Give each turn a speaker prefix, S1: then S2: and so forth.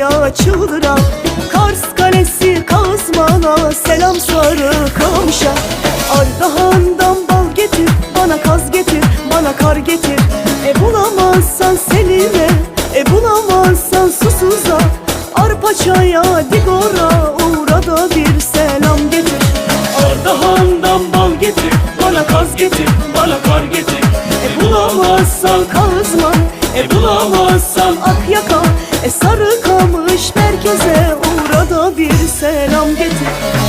S1: Ya çıldıran Kars Kalesi Kazman'a Selam sarı kamışa Ardahan'dan bal getir Bana kaz getir Bana kar getir. E bulamazsan Selim'e E bulamazsan Susuz'a. Arpaçaya Digor'a Uğra da bir selam getir.
S2: Ardahan'dan bal getir Bana kaz getir Bana kar getir. E bulamazsan
S1: Kazman
S2: E bulamazsan
S1: Akyaka. E sarı kamış merkeze Uğra da bir selam getir